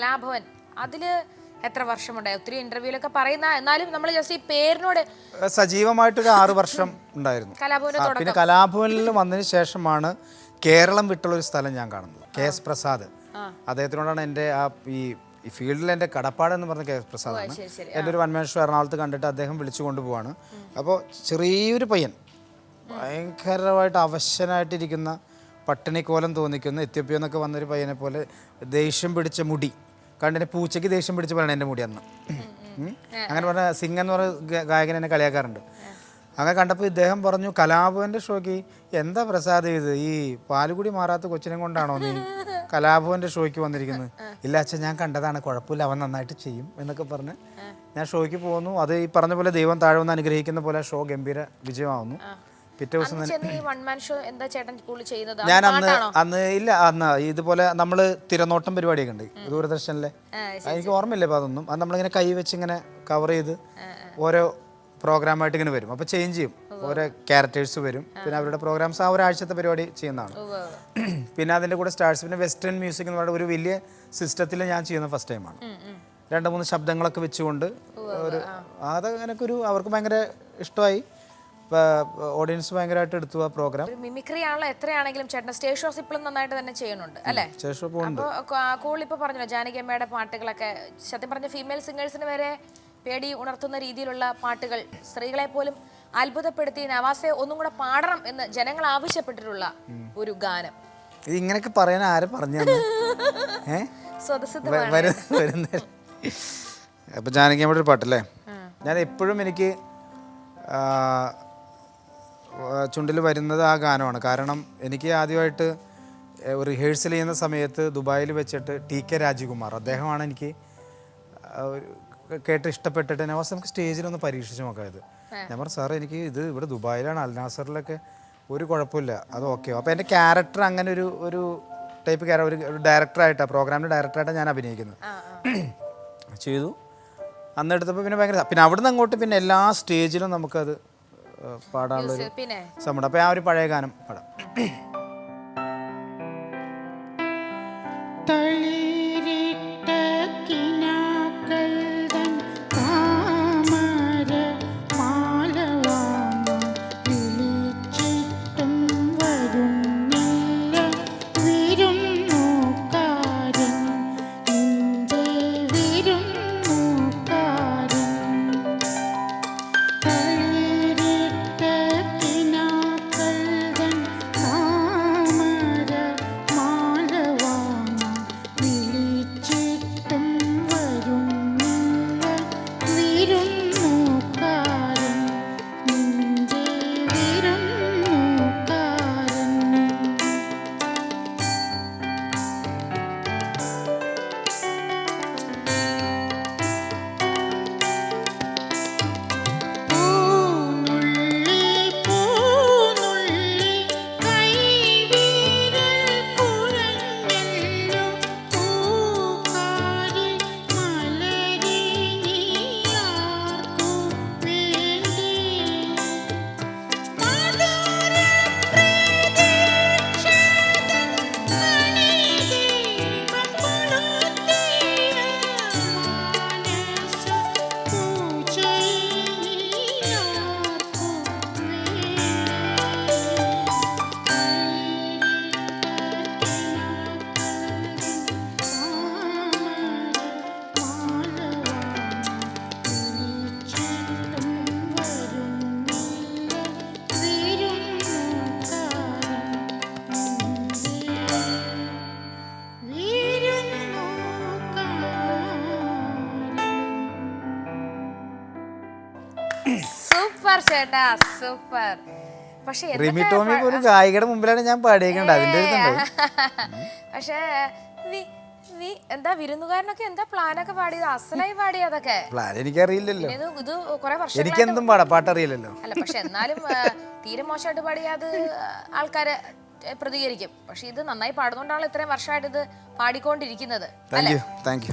കലാഭവൻ. അതിൽ എത്ര വർഷമുണ്ടായി? ഒത്തിരി ഇന്റർവ്യൂലൊക്കെ പറയുന്ന എന്നാലും നമ്മൾ ജസ്റ്റ് ഈ പേരിനോട് സജീവമായിട്ട് സജീവമായിട്ടൊരു ആറ് വർഷം ഉണ്ടായിരുന്നു. പിന്നെ കലാഭവനിൽ വന്നതിന് ശേഷമാണ് കേരളം വിട്ടുള്ള ഒരു സ്ഥലം ഞാൻ കാണുന്നത്. K S Prasad. അദ്ദേഹത്തിനോടാണ് എന്റെ ആ ഈ ഈ ഫീൽഡിൽ എന്റെ കടപ്പാട് എന്ന് പറഞ്ഞ കെ എസ് പ്രസാദാണ്. എന്റെ ഒരു വൺമാൻ ഷോ എറണാകുളത്ത് കണ്ടിട്ട് അദ്ദേഹം വിളിച്ചു കൊണ്ടുപോവാണ്. അപ്പോൾ ചെറിയൊരു പയ്യൻ ഭയങ്കരമായിട്ട് അവശനായിട്ടിരിക്കുന്ന പട്ടിണിക്കോലം തോന്നിക്കുന്ന എത്യോപ്യ എന്നൊക്കെ വന്നൊരു പയ്യനെ പോലെ ദേഷ്യം പിടിച്ച മുടി. കണ്ടിന് പൂച്ചയ്ക്ക് ദേഷ്യം പിടിച്ച് പറയണം എന്റെ മുടി അന്ന്. അങ്ങനെ പറഞ്ഞ സിംഗ് എന്ന് പറഞ്ഞ ഗായകൻ എന്നെ കളിയാക്കാറുണ്ട്. അങ്ങനെ കണ്ടപ്പോൾ ഇദ്ദേഹം പറഞ്ഞു കലാഭവന്റെ ഷോയ്ക്ക് എന്താ പ്രസാദ് ഇത് ഈ പാലുകുടി മാറാത്ത കൊച്ചിനെ കൊണ്ടാണോ നീ കലാഭവന്റെ ഷോയ്ക്ക് വന്നിരിക്കുന്നത്? ഇല്ല അച്ഛൻ ഞാൻ കണ്ടതാണ് കുഴപ്പമില്ല അവൻ നന്നായിട്ട് ചെയ്യും എന്നൊക്കെ പറഞ്ഞ് ഞാൻ ഷോയ്ക്ക് പോകുന്നു. അത് ഈ പറഞ്ഞ പോലെ ദൈവം താഴെ വന്ന് അനുഗ്രഹിക്കുന്ന പോലെ ഷോ ഗംഭീര വിജയമാവുന്നു. പിറ്റേ ദിവസം തന്നെ ഈ വൺ മാൻ ഷോ എന്താ ചേട്ടൻ കൂടുതൽ ചെയ്യുന്നത്? ഞാൻ അന്ന് അന്ന് ഇല്ല അന്ന് ഇതുപോലെ നമ്മൾ തിരനോട്ടം പരിപാടിയൊക്കെ ഉണ്ട്. ദൂരദർശനിലെ. എനിക്ക് ഓർമ്മയില്ല അപ്പൊ അതൊന്നും. അത് നമ്മളിങ്ങനെ കൈ വെച്ച് ഇങ്ങനെ കവർ ചെയ്ത് ഓരോ പ്രോഗ്രാമായിട്ട് ഇങ്ങനെ വരും. അപ്പോൾ ചേഞ്ച് ചെയ്യും. ഓരോ ക്യാരക്ടേഴ്സ് വരും. പിന്നെ അവരുടെ പ്രോഗ്രാംസ് ആ ഒരാഴ്ചത്തെ പരിപാടി ചെയ്യുന്നതാണ്. പിന്നെ അതിന്റെ കൂടെ സ്റ്റാർസ് പിന്നെ വെസ്റ്റേൺ മ്യൂസിക് എന്ന് പറയുന്ന ഒരു വലിയ സിസ്റ്റത്തിൽ ഞാൻ ചെയ്യുന്ന ഫസ്റ്റ് ടൈമാണ്. രണ്ട് മൂന്ന് ശബ്ദങ്ങളൊക്കെ വെച്ചുകൊണ്ട് ഒരു അതൊക്കെ ഒരു അവർക്ക് ഭയങ്കര ഇഷ്ടമായി. ഓഡിയൻസ് ഭയങ്കരമായിട്ട് എടുത്തു ആ പ്രോഗ്രാം മിമിക്രി ആണല്ലോ എത്രയാണെങ്കിലും ചേട്ടൻ സ്റ്റേജ് ഷോസ് ഇപ്പോഴും നന്നായിട്ട് തന്നെ ചെയ്യുന്നുണ്ട് അല്ലേ? ശേഷം പോകുന്നുണ്ട് അപ്പോൾ കൂടുതൽ ഇപ്പോൾ പറഞ്ഞല്ലോ ജാനകിയമ്മയുടെ പാട്ടുകളൊക്കെ സത്യം പറഞ്ഞ ഫീമെയിൽ സിംഗേഴ്സിന് വരെ പേടി ഉണർത്തുന്ന രീതിയിലുള്ള പാട്ടുകൾ സ്ത്രീകളെ പോലും അത്ഭുതപ്പെടുത്തി നവാസെ ഒന്നും കൂടെ പാടണം എന്ന് ജനങ്ങൾ ആവശ്യപ്പെട്ടിട്ടുള്ള ഒരു ഗാനം. ഇത് ഇങ്ങനെയൊക്കെ പറയാൻ ആരെ പറഞ്ഞു അപ്പം ജാനകിയമ്മയുടെ ഒരു പാട്ടല്ലേ? ഞാൻ എപ്പോഴും എനിക്ക് ചുണ്ടിൽ വരുന്നത് ആ ഗാനമാണ്. കാരണം എനിക്ക് ആദ്യമായിട്ട് റിഹേഴ്സൽ ചെയ്യുന്ന സമയത്ത് ദുബായിൽ വെച്ചിട്ട് ടി കെ രാജകുമാർ അദ്ദേഹമാണ് എനിക്ക് കേട്ട് ഇഷ്ടപ്പെട്ടിട്ട് നവാസ് നമുക്ക് സ്റ്റേജിലൊന്ന് പരീക്ഷിച്ച് നോക്കാം ഇത്. ഞാൻ പറഞ്ഞു സാറേ എനിക്ക് ഇത് ഇവിടെ ദുബായിലാണ്. അൽനാസറിലൊക്കെ ഒരു കുഴപ്പമില്ല. അത് ഓക്കെ അപ്പോൾ എന്റെ ക്യാരക്ടർ അങ്ങനെ ഒരു ഒരു ടൈപ്പ് ക്യാര ഒരു ഡയറക്ടറായിട്ടാണ് പ്രോഗ്രാമിന്റെ ഡയറക്ടറായിട്ടാണ് ഞാൻ അഭിനയിക്കുന്നത്. ചെയ്തു. അന്ന് എടുത്തപ്പോൾ പിന്നെ ഭയങ്കര പിന്നെ അവിടുന്ന് അങ്ങോട്ട് പിന്നെ എല്ലാ സ്റ്റേജിലും നമുക്കത് പാടാനുള്ളൊരു പിന്നെ അപ്പോൾ ആ ഒരു പഴയ ഗാനം പാടാം. സൂപ്പർ ചേട്ടാ സൂപ്പർ. പക്ഷേ റിമി ടോമി ഒരു ഗായികയുടെ മുമ്പിലാണ് ഞാൻ പാടിയേക്കണ്ട അതിന്റെ പക്ഷേ നീ എന്താ വിരുന്നുകാരനൊക്കെ എന്താ പ്ലാനൊക്കെ പാടിയത്? അസലായി പാടിയതൊക്കെ പ്ലാൻ എനിക്കറിയില്ലല്ലോ. ഇത് കുറെ വർഷം എനിക്കെന്തും പാടാം. പാട്ടറിയില്ലല്ലോ. അല്ല പക്ഷെ എന്നാലും തീരെ മോശമായിട്ട് പാടിയത് ആൾക്കാര് പ്രതികരിക്കും. പക്ഷെ ഇത് നന്നായി പാടുന്നോണ്ടാണ് ഇത്രയും വർഷമായിട്ട് ഇത് പാടിക്കൊണ്ടിരിക്കുന്നത്. Thank you thank you